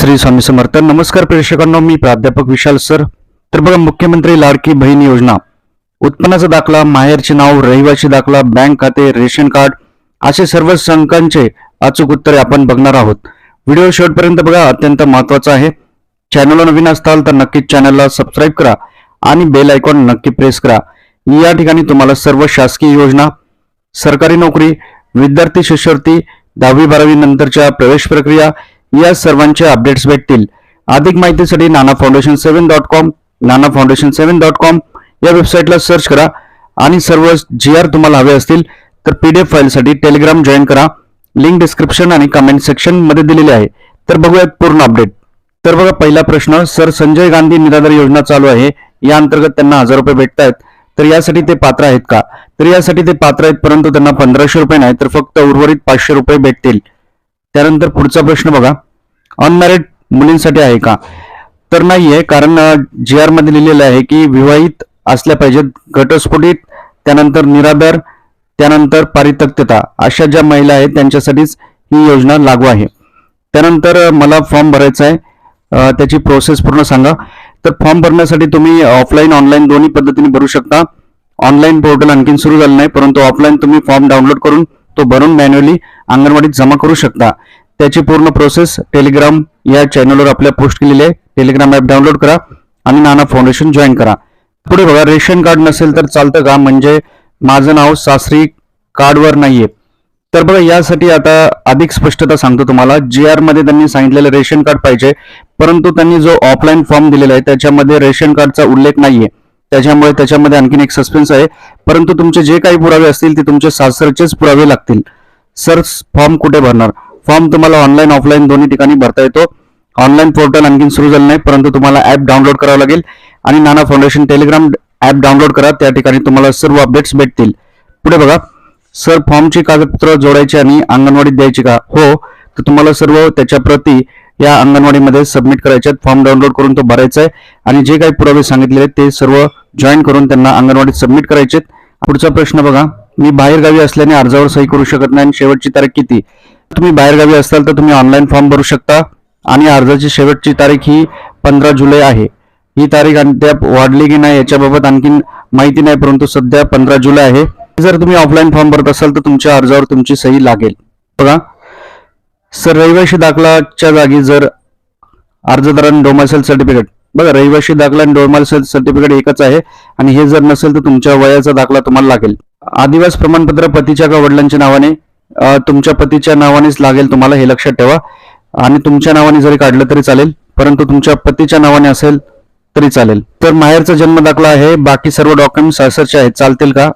श्री स्वामी समर्थ. नमस्कार प्रेक्षकांना मी प्राध्यापक विशाल सर. तर बघा मुख्यमंत्री लाडकी बहीण योजना. उत्पन्नाचा दाखला माहेरचे नाव रहिवासी दाखला बँक खाते रेशन कार्ड असे सर्व शंकांचे अचूक उत्तरे आपण बघणार आहोत. व्हिडिओ शेवटपर्यंत बघा अत्यंत महत्त्वाचा आहे. चॅनलला नवीन असताल तर नक्कीच चॅनलला सबस्क्राईब करा आणि बेल आयकॉन नक्की प्रेस करा. या ठिकाणी तुम्हाला सर्व शासकीय योजना सरकारी नोकरी विद्यार्थी शिष्यवृत्ती दहावी बारावी नंतरच्या प्रवेश प्रक्रिया या सर्वांचे अपडेट्स भेटतील. अधिक माहितीसाठी Nana foundation seven dot com Nana foundation seven dot com या वेबसाईटला सर्च करा. आणि सर्व जी आर तुम्हाला हवे असतील तर पीडीएफ फाईलसाठी टेलिग्राम जॉईन करा. लिंक डिस्क्रिप्शन आणि कमेंट सेक्शनमध्ये दिलेली आहे. तर बघूयात पूर्ण अपडेट तर बघा पहिला प्रश्न सर संजय गांधी निराधार योजना चालू आहे. या अंतर्गत त्यांना हजार रुपये भेटत आहेत तर यासाठी ते पात्र आहेत का? तर यासाठी ते पात्र आहेत परंतु त्यांना पंधराशे रुपये नाही तर फक्त उर्वरित पाचशे रुपये भेटतील. त्यानंतर पुढचा प्रश्न बघा. अनमॅरिड मुलींसाठी आहे का? तर नाहीये कारण जी आरमध्ये लिहिलेलं आहे की विवाहित असल्या पाहिजेत घटस्फोटित त्यानंतर निराधार त्यानंतर पारितक्तता अशा ज्या महिला आहेत त्यांच्यासाठीच ही योजना लागू आहे. त्यानंतर मला फॉर्म भरायचा आहे. त्याची प्रोसेस पूर्ण सांगा. तर फॉर्म भरण्यासाठी तुम्ही ऑफलाईन ऑनलाईन दोन्ही पद्धतीने भरू शकता. ऑनलाईन पोर्टल आणखीन सुरू झालं नाही परंतु ऑफलाईन तुम्ही फॉर्म डाउनलोड करून तो भरून मॅन्युअली अंगणवाडीत जमा करू शकता. त्याची पूर्ण प्रोसेस टेलिग्राम या चॅनलवर आपल्या पोस्ट केलेली आहे. टेलिग्राम ॲप डाउनलोड करा आणि नाना फाउंडेशन जॉईन करा. पुढे बघा रेशन कार्ड नसेल तर चालतं का? म्हणजे माझं नाव सासरी कार्डवर नाहीये. तर बघा यासाठी आता अधिक स्पष्टता सांगतो तुम्हाला. जी आरमध्ये त्यांनी सांगितलेलं रेशन कार्ड पाहिजे परंतु त्यांनी जो ऑफलाईन फॉर्म दिलेला आहे त्याच्यामध्ये रेशन कार्डचा उल्लेख नाहीये. त्याच्यामुळे त्याच्यामध्ये आणखीन एक सस्पेन्स आहे. परंतु तुमचे जे काही पुरावे असतील ते तुमचे सासरचेच पुरावे लागतील. सर फॉर्म कुठे भरणार? फॉर्म तुम्हाला ऑनलाईन ऑफलाईन दोन्ही ठिकाणी भरता येतो. ऑनलाईन पोर्टल आणखीन सुरू झालं नाही परंतु तुम्हाला ऍप डाउनलोड करावं लागेल. आणि Nana foundation Telegram app download करा त्या ठिकाणी तुम्हाला सर्व अपडेट्स भेटतील. पुढे बघा. सर फॉर्मची कागदपत्र जोडायची आणि अंगणवाडीत द्यायची का? हो. तर तुम्हाला सर्व त्याच्या प्रती या अंगणवाडीमध्ये सबमिट करायच्यात फॉर्म डाउनलोड करून तो भरायचा आहे. आणि जे काही पुरावे सांगितलेले आहेत ते सर्व जॉईन करून त्यांना अंगणवाडीत सबमिट करायचे पुढचा प्रश्न बघा. मी बाहेरगावी असल्याने अर्जावर सही करू शकत नाही आणि शेवटची तारीख किती? तुम्ही बाहेरगावी असाल तर तुम्ही ऑनलाईन फॉर्म भरू शकता. आणि अर्जाची शेवटची तारीख ही पंधरा जुलै आहे. ही तारीख अद्याप वाढली की नाही याच्याबाबत आणखी माहिती नाही परंतु सध्या पंधरा जुलै आहे. जर तुम्ही ऑफलाईन फॉर्म भरत असाल तर तुमच्या अर्जावर तुमची सही लागेल. बघा. सर रहिवाशी दाखलाच्या जागी जर अर्जदारांनी डोमासेल सर्टिफिकेट बघा रहिवाशी दाखला आणि डोमासेल सर्टिफिकेट एकच आहे आणि हे जर नसेल तर तुमच्या वयाचा दाखला तुम्हाला लागेल. आदिवास प्रमाणपत्र पतीच्या का वडिलांच्या नावाने? तुमच्या पतीच्या नावानेच लागेल तुम्हाला हे लक्षात ठेवा. आणि तुमच्या नावाने जरी काढलं तरी चालेल परंतु तुमच्या पतीच्या नावाने असेल तरी चालेल. तर माहेरचा जन्म दाखला आहे बाकी सर्व डॉक्युमेंट सासरचे आहेत. चालतील का?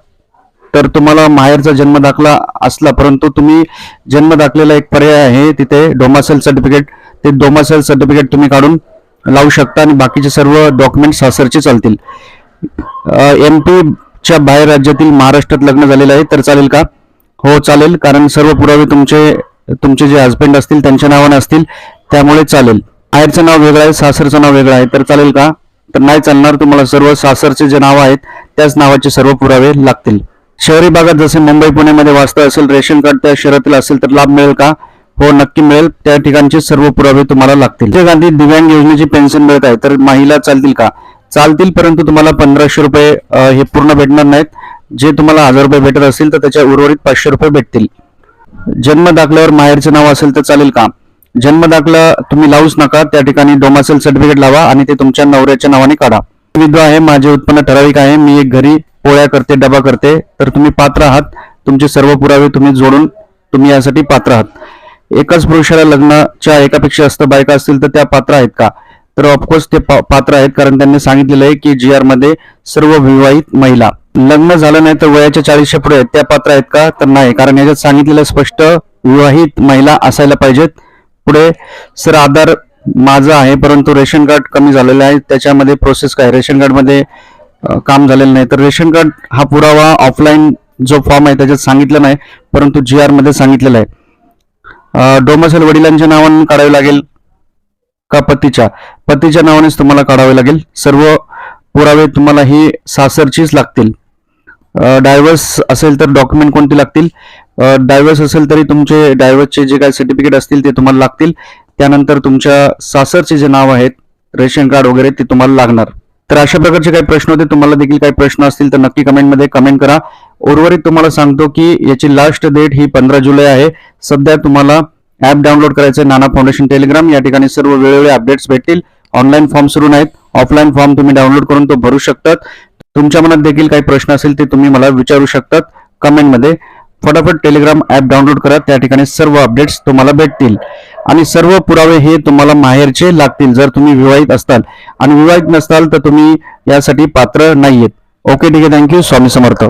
तर तुम्हाला माहेरचा जन्म दाखला असला परंतु तुम्ही जन्म दाखलेला एक पर्याय आहे तिथे डोमासेल सर्टिफिकेट ते डोमासेल सर्टिफिकेट तुम्ही काढून लावू शकता आणि बाकीचे सर्व डॉक्युमेंट सासरचे चालतील. एम च्या बाहेर राज्यातील महाराष्ट्रात लग्न झालेलं आहे तर चालेल का? हो चालेल कारण सर्व पुरावे तुमचे तुमचे जे हस्बंड असतील त्यांच्या नावाने असतील त्यामुळे चालेल. बाहेरचं नाव वेगळं आहे सासरचं नाव वेगळं आहे तर चालेल का? तर नाही चालणार तुम्हाला सर्व सासरचे जे नाव आहेत त्याच नावाचे सर्व पुरावे लागतील. शहरी भागात जसे मुंबई पुण्यामध्ये वाचता असेल रेशन कार्ड त्या शहरातील असेल तर लाभ मिळेल का? हो नक्की मिळेल. त्या ठिकाणचे सर्व पुरावे तुम्हाला लागतील. राजीव गांधी दिव्यांग योजनेची पेन्शन मिळत आहे तर महिला चालतील का? चालतील परंतु तुम्हाला पंधराशे रुपये हे पूर्ण भेटणार नाहीत. जे तुम्हाला हजार रुपये भेटत असतील तर त्याच्या उर्वरित पाचशे रुपये भेटतील. जन्म दाखल्यावर माहेरचं नाव असेल तर चालेल का? जन्म दाखला तुम्ही लावूच नका त्या ठिकाणी डोमासेल सर्टिफिकेट लावा आणि ते तुमच्या नवऱ्याच्या नावाने काढा. विधवा आहे माझे उत्पन्न ठराविक आहे मी एक घरी पोळ्या करते डबा करते तर तुम्ही पात्र आहात. तुमचे सर्व पुरावे तुम्ही जोडून तुम्ही यासाठी पात्र आहात. एकाच पुरुषाला लग्नाच्या एकापेक्षा जास्त बायका असतील तर त्या पात्र आहेत का? तर ऑफकोर्स ते पा- पात्र आहेत कारण त्यांनी सांगितलेलं आहे की जी आरमध्ये सर्व विवाहित महिला. लग्न झालं नाही तर वयाच्या चाळीसच्या पुढे आहेत त्या पात्र आहेत का? तर नाही कारण याच्यात सांगितलेलं स्पष्ट विवाहित महिला असायला पाहिजेत. पुढे सर आधार माझं आहे परंतु रेशन कार्ड कमी झालेलं आहे. त्याच्यामध्ये प्रोसेस काय? रेशन कार्डमध्ये काम झालेलं नाही. तर रेशन कार्ड हा पुरावा ऑफलाईन जो फॉर्म आहे त्याच्यात सांगितलं नाही परंतु जी आरमध्ये सांगितलेलं आहे. डोमसेल वडिलांच्या नावाने काढावे लागेल का पतीच्या? पतीच्या नावानेच तुम्हाला काढावे लागेल. सर्व पुरावे तुम्हाला ही सासरचीच लागतील. डायव्हर्स असेल तर डॉक्युमेंट कोणते लागतील? डायव्हर्स असेल तरी तुमचे डायव्हर्सचे जे काही सर्टिफिकेट असतील ते तुम्हाला लागतील. त्यानंतर तुमच्या सासरचे जे नाव आहेत रेशन कार्ड वगैरे ते तुम्हाला लागणार. तर अशा प्रकारचे काही प्रश्न होते तुम्हाला देखील काही प्रश्न असतील तर नक्की कमेंटमध्ये कमेंट करा. उर्वरित तुम्हाला सांगतो की याची लास्ट डेट ही पंधरा जुलै आहे. सध्या तुम्हाला ऍप डाउनलोड करायचं नाना फाउंडेशन टेलिग्राम या ठिकाणी सर्व वेळोवेळी अपडेट्स भेटतील. ऑनलाईन फॉर्म सुरू नाहीत. ऑफलाईन फॉर्म तुम्ही डाउनलोड करून तो भरू शकतात. तुमच्या मनात देखील काही प्रश्न असेल ते तुम्ही मला विचारू शकतात. कमेंटमध्ये फटाफट टेलिग्राम ऍप डाउनलोड करा. त्या ठिकाणी सर्व अपडेट्स तुम्हाला भेटतील. आणि सर्व पुरावे हे तुम्हाला माहेरचे लागतील जर तुम्ही विवाहित असताल. आणि विवाहित नसताल तर तुम्ही यासाठी पात्र नाहीयेत. ओके ठीक आहे. Thank you Swami Samarth.